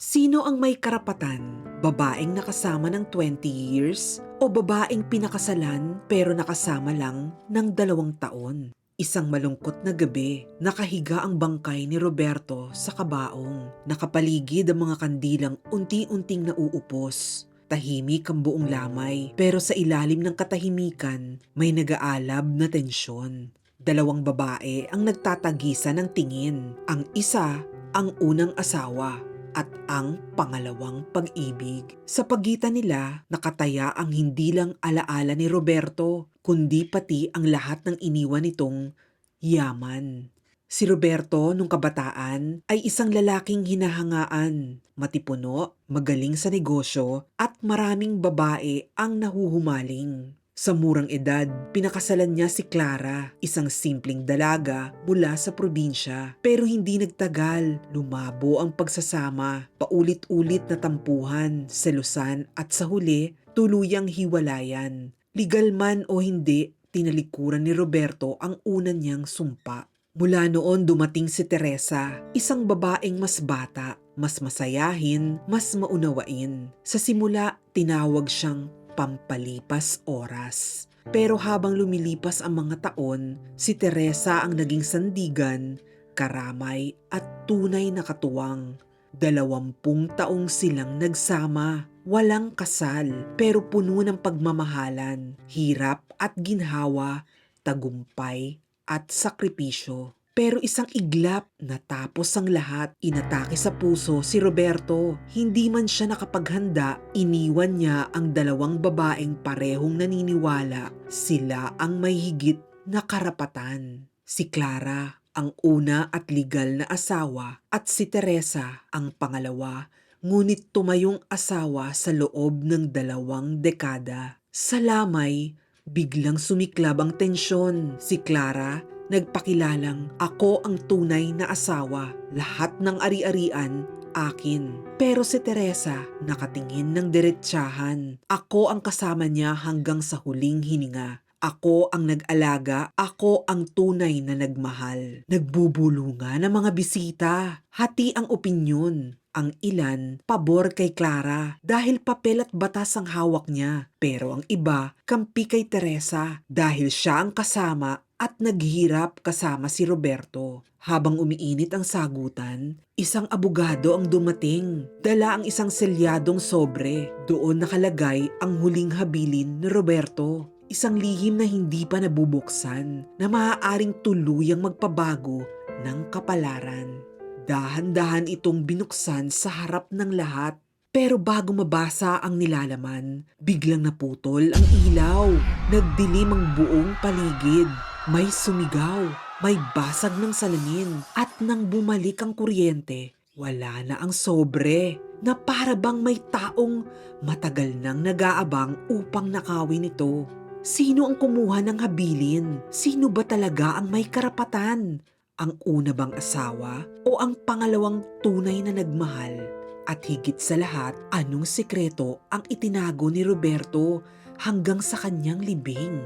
Sino ang may karapatan? Babaeng nakasama ng 20 years o babaeng pinakasalan pero nakasama lang ng dalawang taon? Isang malungkot na gabi, nakahiga ang bangkay ni Roberto sa kabaong. Nakapaligid ang mga kandilang unti-unting nauupos. Tahimik ang buong lamay, pero sa ilalim ng katahimikan, may nagaalab na tensyon. Dalawang babae ang nagtatagisa ng tingin. Ang isa, ang unang asawa, at ang pangalawang pag-ibig. Sa pagitan nila, nakataya ang hindi lang alaala ni Roberto, kundi pati ang lahat ng iniwan nitong yaman. Si Roberto nung kabataan ay isang lalaking hinahangaan, matipuno, magaling sa negosyo at maraming babae ang nahuhumaling. Sa murang edad, pinakasalan niya si Clara, isang simpleng dalaga mula sa probinsya. Pero hindi nagtagal, lumabo ang pagsasama, paulit-ulit na tampuhan, selusan at sa huli, tuluyang hiwalayan. Legal man o hindi, tinalikuran ni Roberto ang una niyang sumpa. Mula noon dumating si Teresa, isang babaeng mas bata, mas masayahin, mas maunawain. Sa simula, tinawag siyang pampalipas oras. Pero habang lumilipas ang mga taon, si Teresa ang naging sandigan, karamay at tunay na katuwang. Dalawampung taong silang nagsama, walang kasal, pero puno ng pagmamahalan, hirap at ginhawa, tagumpay at sakripisyo. Pero isang iglap natapos ang lahat. Inatake sa puso si Roberto. Hindi man siya nakapaghanda, iniwan niya ang dalawang babaeng parehong naniniwala. Sila ang may higit na karapatan. Si Clara, ang una at legal na asawa, at si Teresa, ang pangalawa. Ngunit tumayong asawa sa loob ng dalawang dekada. Sa lamay, biglang sumiklab ang tensyon. Si Clara nagpakilalang ako ang tunay na asawa. Lahat ng ari-arian akin. Pero si Teresa nakatingin ng diretsahan. Ako ang kasama niya hanggang sa huling hininga. Ako ang nag-alaga, ako ang tunay na nagmahal. Nagbubulungan ng mga bisita. Hati ang opinyon. Ang ilan, pabor kay Clara dahil papel at batas ang hawak niya. Pero ang iba, kampi kay Teresa dahil siya ang kasama at naghirap kasama si Roberto. Habang umiinit ang sagutan, isang abogado ang dumating. Dala ang isang selyadong sobre. Doon nakalagay ang huling habilin ni Roberto. Isang lihim na hindi pa nabubuksan na maaaring tuluyang magpabago ng kapalaran. Dahan-dahan itong binuksan sa harap ng lahat. Pero bago mabasa ang nilalaman, biglang naputol ang ilaw. Nagdilim ang buong paligid. May sumigaw, may basag ng salamin at nang bumalik ang kuryente, wala na ang sobre na para bang may taong matagal nang nag-aabang upang nakawin ito. Sino ang kumuha ng habilin? Sino ba talaga ang may karapatan? Ang una bang asawa o ang pangalawang tunay na nagmahal? At higit sa lahat, anong sikreto ang itinago ni Roberto hanggang sa kanyang libing?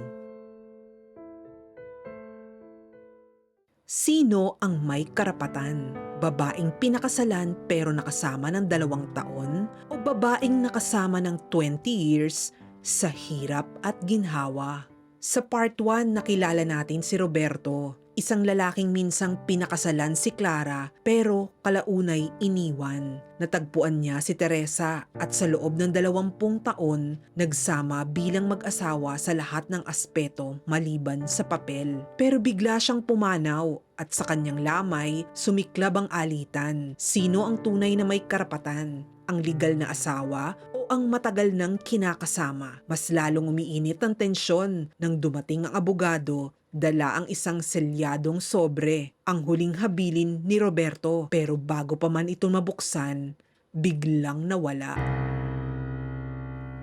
Sino ang may karapatan? Babaeng pinakasalan pero nakasama ng dalawang taon o babaeng nakasama ng 20 years sa hirap at ginhawa? Sa part 1 nakilala natin si Roberto, isang lalaking minsang pinakasalan si Clara pero kalaunay iniwan. Natagpuan niya si Teresa at sa loob ng dalawampung taon, nagsama bilang mag-asawa sa lahat ng aspeto maliban sa papel. Pero bigla siyang pumanaw at sa kanyang lamay, sumiklab ang alitan. Sino ang tunay na may karapatan? Ang legal na asawa o ang matagal nang kinakasama? Mas lalong umiinit ang tensyon nang dumating ang abogado dala ang isang selyadong sobre, ang huling habilin ni Roberto. Pero bago pa man ito mabuksan, biglang nawala.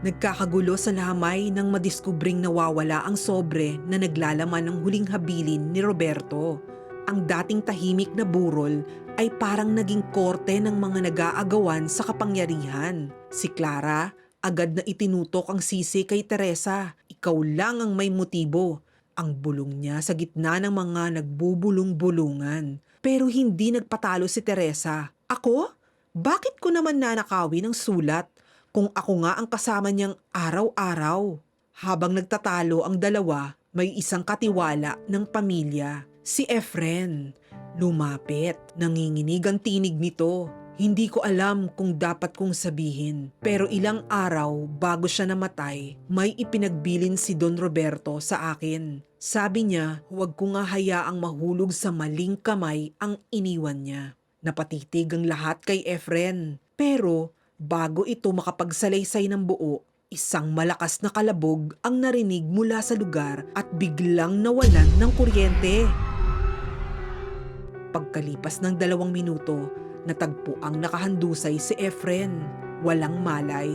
Nagkakagulo sa lamay nang madiskubring nawawala ang sobre na naglalaman ng huling habilin ni Roberto. Ang dating tahimik na burol ay parang naging korte ng mga nag-aagawan sa kapangyarihan. Si Clara agad na itinutok ang sisi kay Teresa. Ikaw lang ang may motibo. Ang bulong niya sa gitna ng mga nagbubulong-bulungan. Pero hindi nagpatalo si Teresa. Ako? Bakit ko naman nanakawin ang sulat kung ako nga ang kasama niyang araw-araw? Habang nagtatalo ang dalawa, may isang katiwala ng pamilya, si Efren. Lumapit, nanginginig ang tinig nito. Hindi ko alam kung dapat kong sabihin, pero ilang araw bago siya namatay, may ipinagbilin si Don Roberto sa akin. Sabi niya, huwag ko nga hayaang mahulog sa maling kamay ang iniwan niya. Napatitig ang lahat kay Efren. Pero bago ito makapagsalaysay ng buo, isang malakas na kalabog ang narinig mula sa lugar at biglang nawalan ng kuryente. Pagkalipas ng dalawang minuto, natagpo ang nakahandusay si Efren. Walang malay.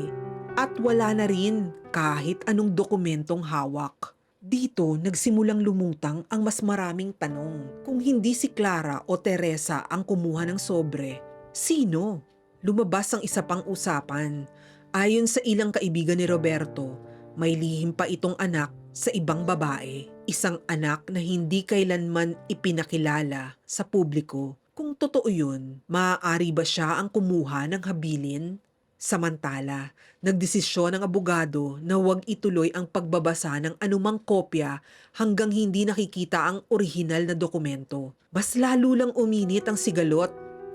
At wala na rin kahit anong dokumentong hawak. Dito nagsimulang lumutang ang mas maraming tanong. Kung hindi si Clara o Teresa ang kumuha ng sobre, sino? Lumabas ang isa pang usapan. Ayon sa ilang kaibigan ni Roberto, may lihim pa itong anak sa ibang babae. Isang anak na hindi kailanman ipinakilala sa publiko. Kung totoo yun, maaari ba siya ang kumuha ng habilin? Samantala, nagdesisyon ng abogado na huwag ituloy ang pagbabasa ng anumang kopya hanggang hindi nakikita ang orihinal na dokumento. Mas lalo lang uminit ang sigalot.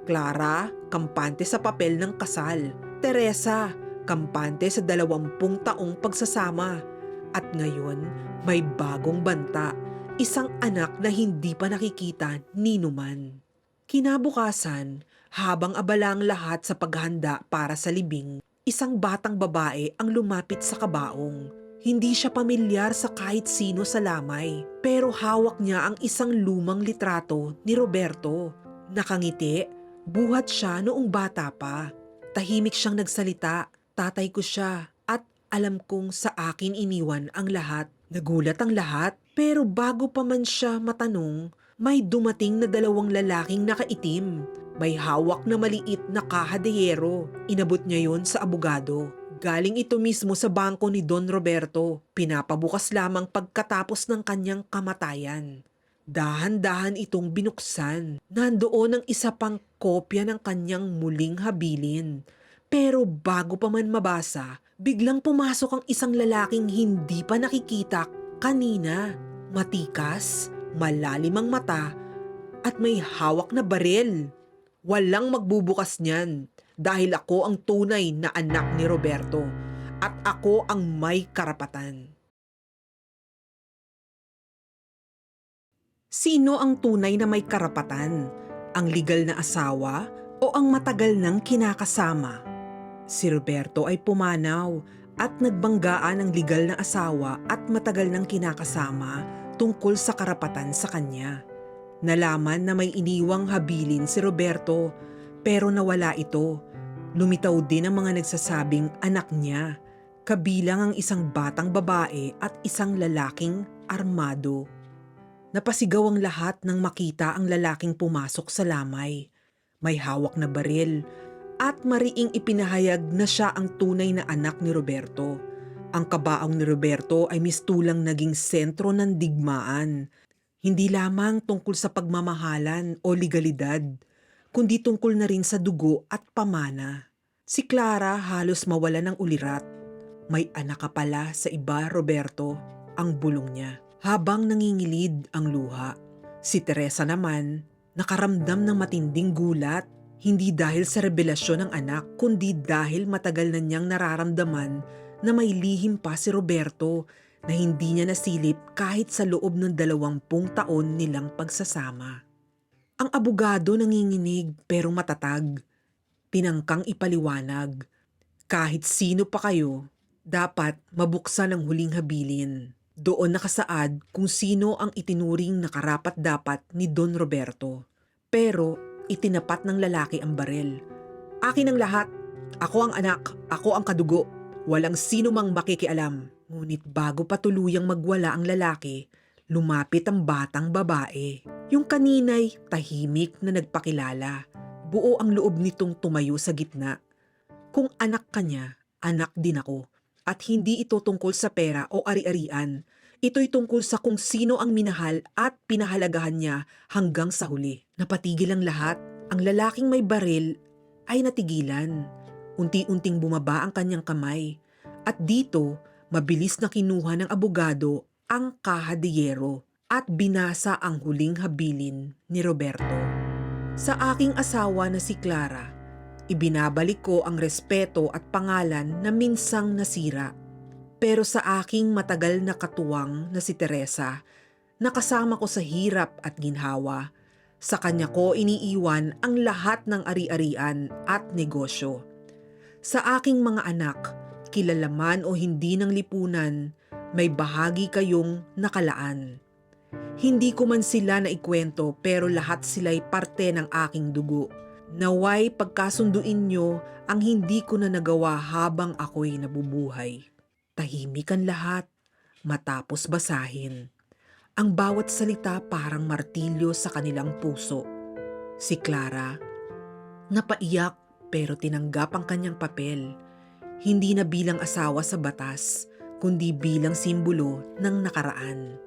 Clara, kampante sa papel ng kasal. Teresa, kampante sa dalawampung taong pagsasama. At ngayon, may bagong banta. Isang anak na hindi pa nakikita ni Numan. Kinabukasan, habang abala ang lahat sa paghanda para sa libing, isang batang babae ang lumapit sa kabaong. Hindi siya pamilyar sa kahit sino sa lamay, pero hawak niya ang isang lumang litrato ni Roberto. Nakangiti, buhat siya noong bata pa. Tahimik siyang nagsalita, tatay ko siya at alam kong sa akin iniwan ang lahat. Nagulat ang lahat, pero bago pa man siya matanong, may dumating na dalawang lalaking nakaitim. May hawak na maliit na kahadeyero. Inabot niya yon sa abogado. Galing ito mismo sa bangko ni Don Roberto. Pinapabukas lamang pagkatapos ng kanyang kamatayan. Dahan-dahan itong binuksan. Nandoon ang isa pang kopya ng kanyang muling habilin. Pero bago pa man mabasa, biglang pumasok ang isang lalaking hindi pa nakikita kanina. Matikas, malalim ang mata, at may hawak na baril. Walang magbubukas niyan dahil ako ang tunay na anak ni Roberto at ako ang may karapatan. Sino ang tunay na may karapatan? Ang legal na asawa o ang matagal nang kinakasama? Si Roberto ay pumanaw at nagbanggaan ang legal na asawa at matagal nang kinakasama tungkol sa karapatan sa kanya. Nalaman na may iniwang habilin si Roberto pero nawala ito. Lumitaw din ang mga nagsasabing anak niya, kabilang ang isang batang babae at isang lalaking armado. Napasigaw ang lahat nang makita ang lalaking pumasok sa lamay. May hawak na baril at mariing ipinahayag na siya ang tunay na anak ni Roberto. Ang kabaong ni Roberto ay mistulang naging sentro ng digmaan hindi lamang tungkol sa pagmamahalan o legalidad, kundi tungkol na rin sa dugo at pamana. Si Clara halos mawala ng ulirat. May anak ka pala sa iba, Roberto, ang bulong niya, habang nangingilid ang luha. Si Teresa naman, nakaramdam ng matinding gulat, hindi dahil sa revelasyon ng anak, kundi dahil matagal na niyang nararamdaman na may lihim pa si Roberto na hindi niya nasilip kahit sa loob ng dalawampung taon nilang pagsasama. Ang abogado nanginginig pero matatag. Pinangkang ipaliwanag. Kahit sino pa kayo, dapat mabuksan ang huling habilin. Doon nakasaad kung sino ang itinuring na karapat dapat ni Don Roberto. Pero itinapat ng lalaki ang barel. Akin ang lahat. Ako ang anak. Ako ang kadugo. Walang sino mang makikialam. Ngunit bago pa tuluyang magwala ang lalaki, lumapit ang batang babae. Yung kaninay tahimik na nagpakilala. Buo ang loob nitong tumayo sa gitna. Kung anak ka niya, anak din ako. At hindi ito tungkol sa pera o ari-arian. Ito'y tungkol sa kung sino ang minahal at pinahalagahan niya hanggang sa huli. Napatigil ang lahat. Ang lalaking may baril ay natigilan. Unti-unting bumaba ang kanyang kamay. At dito, mabilis na kinuha ng abogado ang kahadiyero at binasa ang huling habilin ni Roberto. Sa aking asawa na si Clara, ibinabalik ko ang respeto at pangalan na minsang nasira. Pero sa aking matagal na katuwang na si Teresa, nakasama ko sa hirap at ginhawa, sa kanya ko iniiwan ang lahat ng ari-arian at negosyo. Sa aking mga anak, kilala man o hindi ng lipunan, may bahagi kayong nakalaan. Hindi ko man sila naikwento pero lahat sila'y parte ng aking dugo. Naway pagkasunduin nyo ang hindi ko na nagawa habang ako'y nabubuhay. Tahimik ang lahat matapos basahin. Ang bawat salita parang martilyo sa kanilang puso. Si Clara, napaiyak pero tinanggap ang kanyang papel. Hindi na bilang asawa sa batas, kundi bilang simbolo ng nakaraan.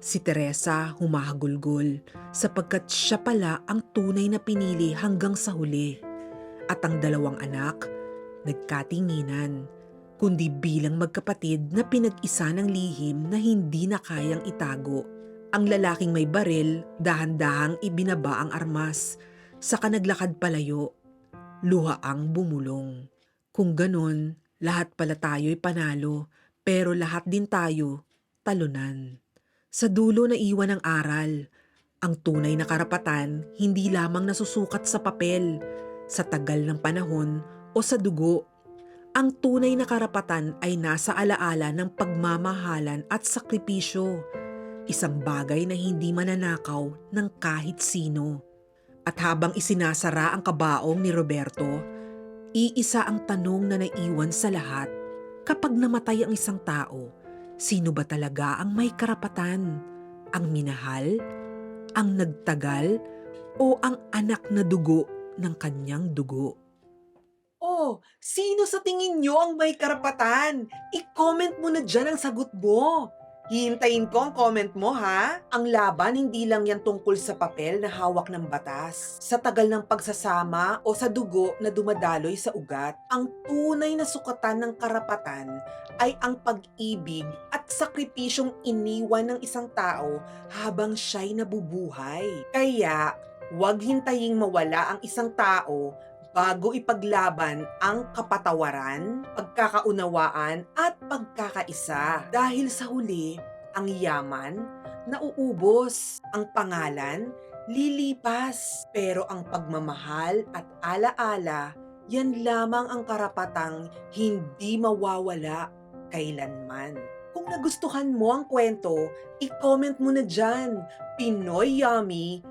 Si Teresa humahagulgol sapagkat siya pala ang tunay na pinili hanggang sa huli. At ang dalawang anak, nagkatinginan, kundi bilang magkapatid na pinag-isa ng lihim na hindi na kayang itago. Ang lalaking may baril, dahan-dahang ibinaba ang armas, saka naglakad palayo. Luha ang bumulong. Kung ganon, lahat pala tayo'y panalo, pero lahat din tayo talunan. Sa dulo na iwan ng aral, ang tunay na karapatan hindi lamang nasusukat sa papel, sa tagal ng panahon o sa dugo. Ang tunay na karapatan ay nasa alaala ng pagmamahalan at sakripisyo, isang bagay na hindi mananakaw ng kahit sino. At habang isinasara ang kabaong ni Roberto, iisa ang tanong na naiwan sa lahat. Kapag namatay ang isang tao, sino ba talaga ang may karapatan? Ang minahal? Ang nagtagal? O ang anak na dugo ng kanyang dugo? Oh, sino sa tingin nyo ang may karapatan? I-comment mo na dyan ang sagot mo. Hihintayin ko ang comment mo ha. Ang laban hindi lang yan tungkol sa papel na hawak ng batas. Sa tagal ng pagsasama o sa dugo na dumadaloy sa ugat, ang tunay na sukatan ng karapatan ay ang pag-ibig at sakripisyong iniwan ng isang tao habang siya'y nabubuhay. Kaya, huwag hintaying mawala ang isang tao bago ipaglaban ang kapatawaran, pagkakaunawaan at pagkakaisa. Dahil sa huli, ang yaman nauubos, ang pangalan lilipas, pero ang pagmamahal at alaala, yan lamang ang karapatang hindi mawawala kailanman. Kung nagustuhan mo ang kwento, i-comment mo na dyan. Pinoy Yummy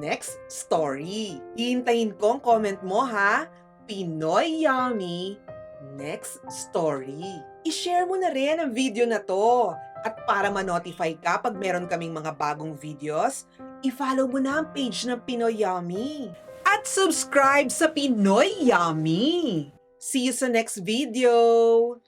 next story. Hihintayin ko ang comment mo ha. Pinoy Yummy next story. I-share mo na rin ang video na to. At para ma-notify ka pag meron kaming mga bagong videos, i-follow mo na ang page ng Pinoy Yummy. At subscribe sa Pinoy Yummy. See you sa next video!